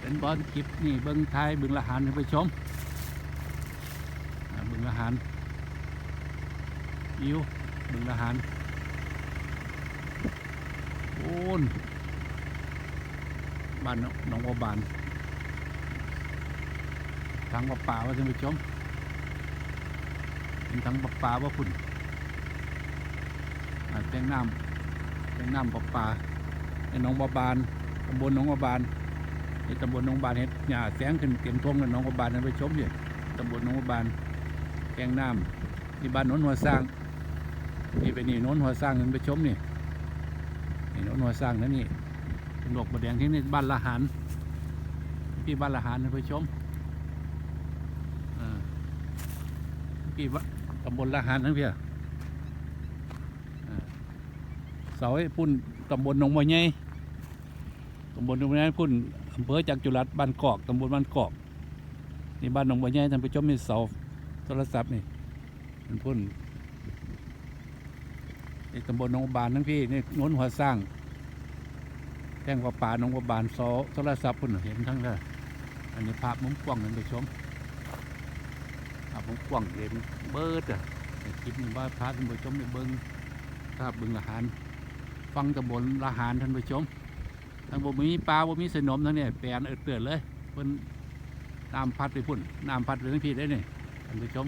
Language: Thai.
เป็นบอลคลิปนี่เบิ้งไทยเบิ้งละหานท่านผู้ชมเบิ้งละหานอิวเบิ้งละหานโอ้นบ้านหนองหนองบัวบานทางปลาป่าว่าท่านผู้ชมเป็นทางปลาป่าว่าคุณอ่าแตงน้ำแตงน้ำปลาป่าในหนองบัวบานตำบลหนองบัวบาน ในตำบลหนองบานเฮ็ดหญ้าแสงขึ้นเต็มท้องเลยหนองบานนั่นไปชมเนี่ยตำบลหนองบานแกงน้ำที่บ้านโน้นหัวสร้างนี่ไปนี่โน้นหัวสร้างนั่นไปชมนี่นี่โน้นหัวสร้างนั่นนี่เป็นดอกบัวแดงที่นี่บ้านละหานพี่บ้านละหานนั่นไปชมอ่าพี่ว่าตำบลละหานนั่นเพียเสาไอ้พุ่นตำบลหนองบัวใหญ่ตำบลหนองบัวใหญ่พุ่น อำเภอจากจุฬาบ้านกอกตำบลบ้านกอกนี่บ้านหนองบัวใหญ่ท่านผู้ชมมีเสาโทรศัพท์นี่มันพุ่นนี่ตำบลหนองบัวบานทั้งพี่นี่โน้นหัวสร้างแจ้งว่าป่าหนองบัวบานเสาโทรศัพท์พุ่นเห็นทั้งนั้นอันนี้ภาพมุมกว้างท่านผู้ชมภาพมุมกว้างเห็นเบิร์ดอะคลิปนี้ว่าพาท่านผู้ชมในเบิ้งภาพเบิ้งละหารฟังตำบลละหารท่านผู้ชม ทางบ่มีปลาบ่มีสนมทั้งนี้แปลนเอิดเตือนเลยเพิ่นน้ำพัดไปพุ่นน้ำพัดไปทั้งพี่ได้นี่ท่านผู้ชม